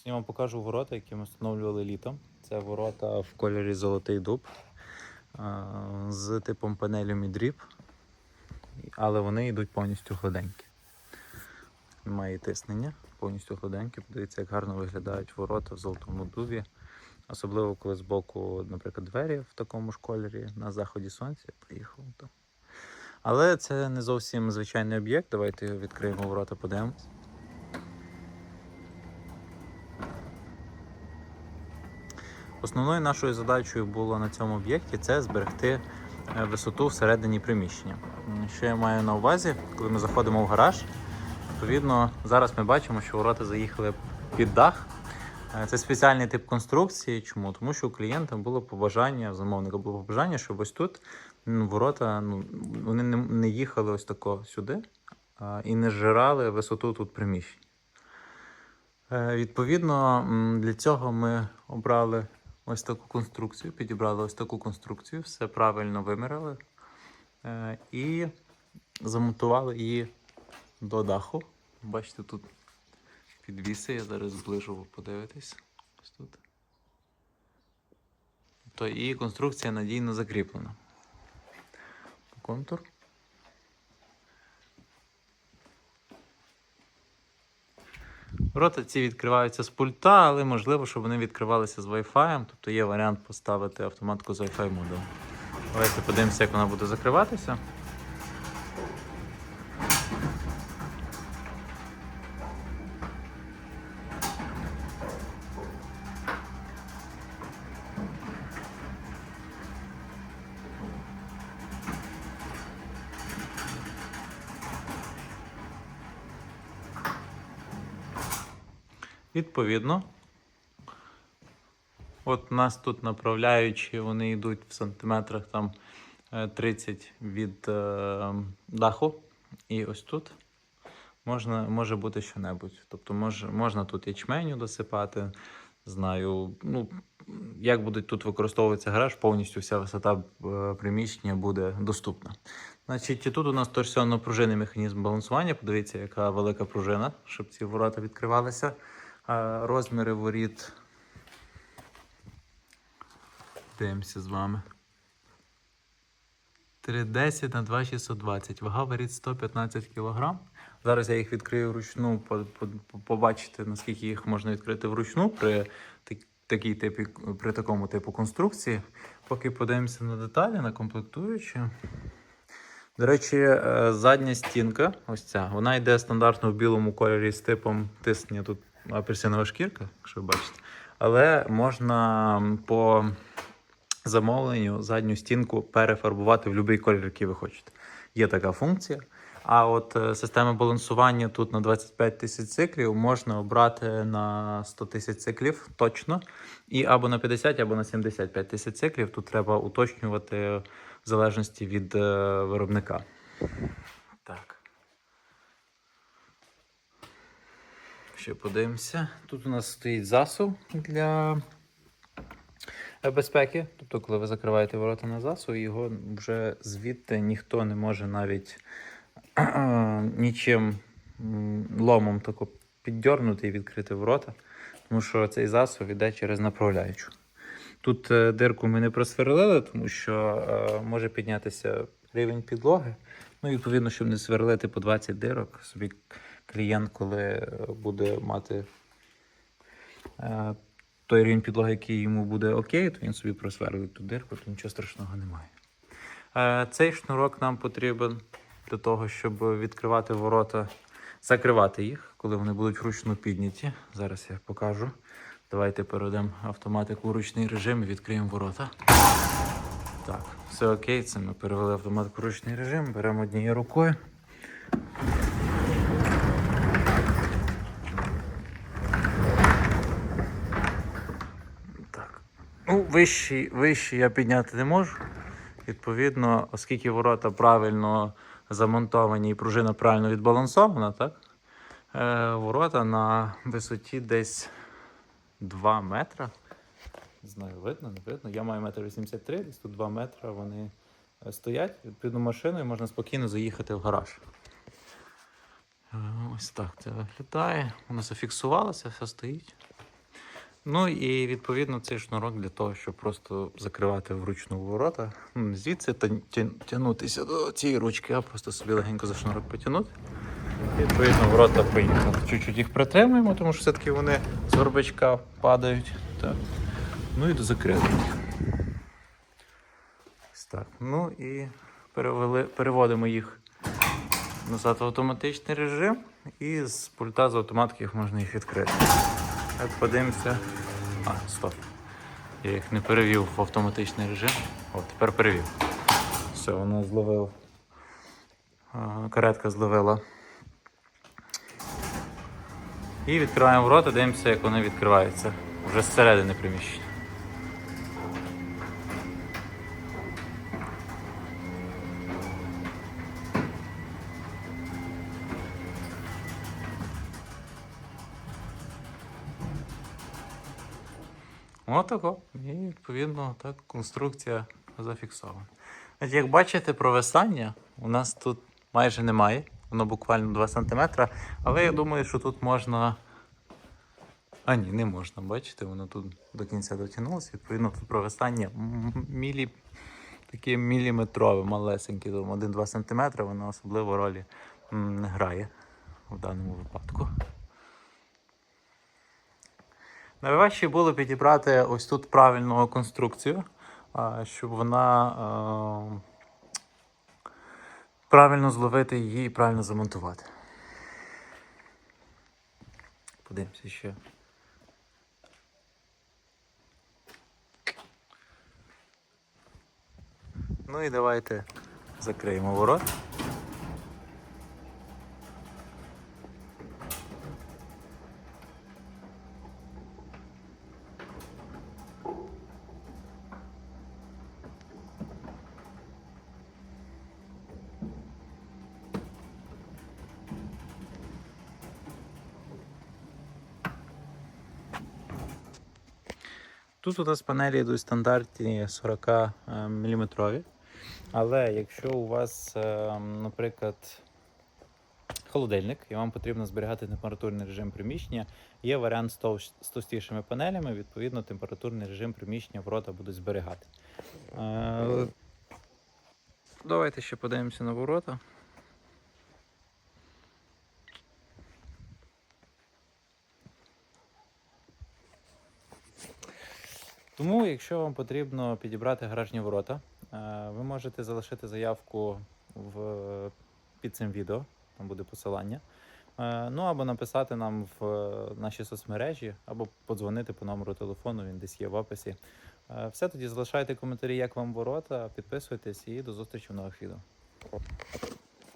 Сьогодні вам покажу ворота, які ми встановлювали літом. Це ворота в кольорі золотий дуб з типом панелі мідріб, але вони йдуть повністю гладенькі. Немає тиснення, повністю гладенькі. Подивіться, як гарно виглядають ворота в золотому дубі. Особливо, коли збоку, наприклад, двері в такому ж кольорі на заході сонця. Приїхав. Але це не зовсім звичайний об'єкт. Давайте відкриємо ворота, подивимось. Основною нашою задачею було на цьому об'єкті це зберегти е, висоту всередині приміщення. Що я маю на увазі, коли ми заходимо в гараж, відповідно, зараз ми бачимо, що ворота заїхали під дах. Е, Це спеціальний тип конструкції. Чому? Тому що у клієнта було побажання, у замовника було побажання, щоб ось тут ворота ну, вони не, їхали ось тако сюди і не зжирали висоту тут приміщень. Е, Відповідно, для цього ми обрали ось таку конструкцію, підібрали ось таку конструкцію, все правильно виміряли е, і замонтували її до даху. Бачите, тут підвіси, я зараз зближу, ви подивитесь. Ось тут. То і конструкція надійно закріплена. Контур. Рота ці відкриваються з пульта, але можливо, щоб вони відкривалися з Wi-Fi, тобто є варіант поставити автоматку з Wi-Fi модулем. Давайте подивимося, як вона буде закриватися. Відповідно, от у нас тут направляючі, вони йдуть в сантиметрах там е, 30 від е, даху. І ось тут можна, може бути що-небудь. Тобто може, можна тут ячменю досипати. Знаю, ну, як буде тут використовуватися гараж, повністю вся висота е, приміщення буде доступна. Значить, і тут у нас торсіонно-пружинний механізм балансування. Подивіться, яка велика пружина, щоб ці ворота відкривалися. Розміри воріт. Дивимося з вами. 310 на 2620. Вага воріт 115 кг. Зараз я їх відкрию вручну, по- по- побачите, наскільки їх можна відкрити вручну при, такій типі, при такому типу конструкції. Поки подивимося на деталі, на комплектуючі. До речі, е, задня стінка, ось ця, вона йде стандартно в білому кольорі з типом тиснення. Тут апельсинова шкірка, якщо ви бачите. Але можна по замовленню задню стінку перефарбувати в будь-який колір, який ви хочете. Є така функція. А от е, система балансування тут на 25 тисяч циклів можна обрати на 100 тисяч циклів точно. І або на 50, або на 75 тисяч циклів. Тут треба уточнювати в залежності від е, виробника. Так. Ще подивимося. Тут у нас стоїть засув для е, безпеки. Тобто, коли ви закриваєте ворота на засув, його вже звідти ніхто не може навіть нічим ломом тако піддьорнути і відкрити ворота, тому що цей засув іде через направляючу. Тут е, дирку ми не просверлили, тому що е, може піднятися рівень підлоги. Ну, відповідно, щоб не сверлити по 20 дирок, собі клієнт, коли е, буде мати е, той рівень підлоги, який йому буде окей, то він собі просверлить ту дирку, то нічого страшного немає. Е, Цей шнурок нам потрібен для того, щоб відкривати ворота, закривати їх, коли вони будуть вручну підняті. Зараз я покажу. Давайте перейдемо автоматику у ручний режим і відкриємо ворота. Так, все окей, це ми перевели автоматику у ручний режим, беремо однією рукою. Вищий, вищий я підняти не можу. Відповідно, оскільки ворота правильно замонтовані і пружина правильно відбалансована, так? Е, ворота на висоті десь 2 метра. Не знаю, видно, не видно. Я маю метр 83, десь тут 2 метри вони е, стоять. Відповідно, машиною можна спокійно заїхати в гараж. Е, Ось так це виглядає. Воно зафіксувалося, все стоїть. Ну і відповідно цей шнурок для того, щоб просто закривати вручну ворота. Звідси та- тя- тягнутися до цієї ручки, а просто собі легенько за шнурок потягнути. І відповідно ворота поїхали. Чуть-чуть їх притримуємо, тому що все-таки вони з горбачка падають. Так. Ну і закрили їх. Так. Ну і перевели, переводимо їх назад в автоматичний режим. І з пульта з автоматки їх можна їх відкрити. Так, подивимося. А, стоп. Я їх не перевів в автоматичний режим. О, тепер перевів. Все, вона зловив. Каретка зловила. І відкриваємо ворота, дивимося, як вони відкриваються. Вже зсередини приміщення. Отако. І відповідно так конструкція зафіксована. От як бачите, провисання у нас тут майже немає. Воно буквально 2 см. Але я думаю, що тут можна. А ні, не можна, бачите, воно тут до кінця дотягнулося. Відповідно, тут провисання мілі... таке міліметрове, малесеньке, 1-2 см, воно особливо ролі не грає в даному випадку. Найважче було підібрати ось тут правильну конструкцію, щоб вона правильно зловити її і правильно замонтувати. Подивимося ще. Ну і давайте закриємо ворот. Тут у нас панелі йдуть стандартні 40 мм. Але якщо у вас, е, наприклад, холодильник, і вам потрібно зберігати температурний режим приміщення, є варіант з товстішими панелями, відповідно, температурний режим приміщення ворота будуть зберігати. Е, Давайте ще подивимося на ворота. Тому, якщо вам потрібно підібрати гаражні ворота, е, ви можете залишити заявку в, під цим відео, там буде посилання. Е, Ну або написати нам в е, наші соцмережі, або подзвонити по номеру телефону, він десь є в описі. Все тоді залишайте коментарі, як вам ворота, підписуйтесь і до зустрічі в нових відео.